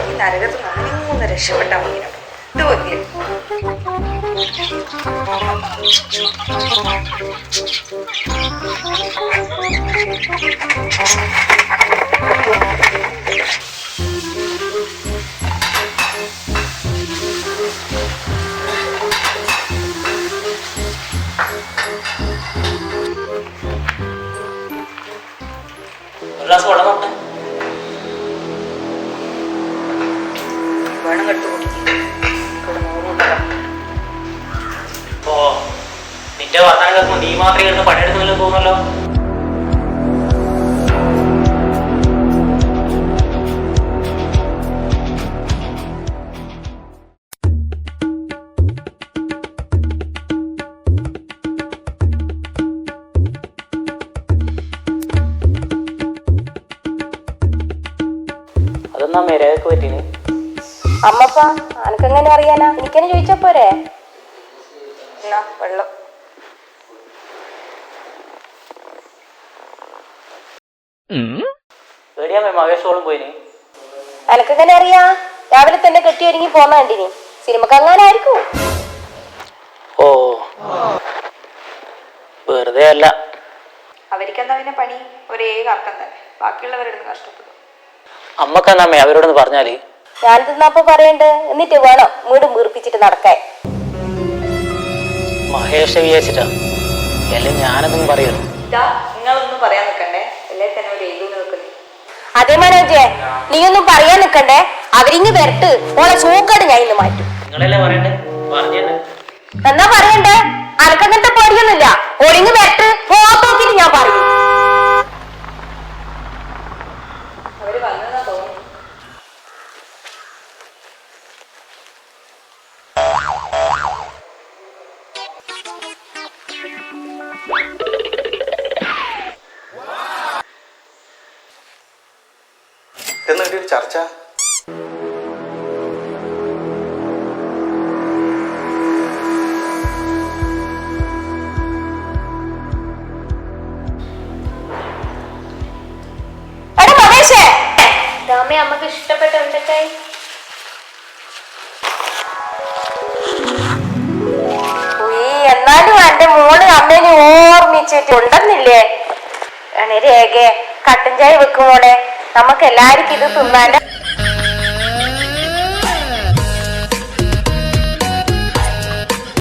ഈ നരകത്ത് നിന്ന് രക്ഷപ്പെട്ടാൽ മതി ഇത് മാത്രമേ ഇരുന്ന് പണിയെടുക്കുന്നില്ലെന്ന് തോന്നുന്നല്ലോ അതെന്നാ പറ്റീന്. അമ്മപ്പ അനക്കെങ്ങനെ അറിയാനാ? എനിക്കെന്നെ ചോദിച്ചാ പോരെ? എന്നാ വെള്ളം. അനക്കെങ്ങനെ അറിയാ? രാവിലെ തന്നെ കെട്ടി ഒരുങ്ങി പോന്ന കണ്ടിനി. സിനിമക്ക് അങ്ങനെ ആയിരിക്കും ഓ. വെറുതെ അല്ല. അവർക്കെന്താ പിന്നെ പണി? ഒരേ കറക്കം തന്നെ. ബാക്കിയുള്ളവരെടുന്ന് കഷ്ടപ്പെടും. അമ്മക്കെന്നാമേ അവരോടൊന്ന് പറഞ്ഞാൽ? ഞാൻ തിന്നപ്പോ പറയണ്ട്? എന്നിട്ട് വേണം വീട് വീർപ്പിച്ചിട്ട് നടക്കാൻ. മഹേഷ് വിചാരിച്ചിട്ടാ. എല്ലാം ഞാനൊന്നും പറയുന്നു നിങ്ങളൊന്നും പറയാൻ നിൽക്കണ്ടേ അല്ലേ തന്നെ ഒരു എഴുതി നിൽക്കുന്നു അതേ. നീ ഒന്നും പറയാൻ നിക്കണ്ടേ? അവരിങ്ങ് വരട്ട്. ഓളെ സൂക്കാട് ഞാൻ ഇന്ന് മാറ്റും. നിങ്ങളല്ലേ പറയണ്ടേ? പറഞ്ഞു എന്നാ പറയണ്ടേ? അനക്കങ്ങനത്തെ പേടിയൊന്നുമില്ല. ഒളിങ്ങ് വരട്ട്. ഫോട്ടോക്കിട്ട് ഞാൻ പറയും. അവർ വന്നതാ എന്നിട്ട് ഒരു ചർച്ച അമ്മയ്ക്ക് ഇഷ്ടപ്പെട്ട ഉണ്ടക്കായി ഉയ്യ്, എന്നാലും എന്റെ മോൾ അമ്മേനെ ഓർമ്മിച്ചിട്ട് ഉണ്ടെന്നില്ലേ? രേഖ കട്ടൻ ചായ വെക്കുമോളെ നമുക്ക് എല്ലാവർക്കും ഇത് തിന്നാലോ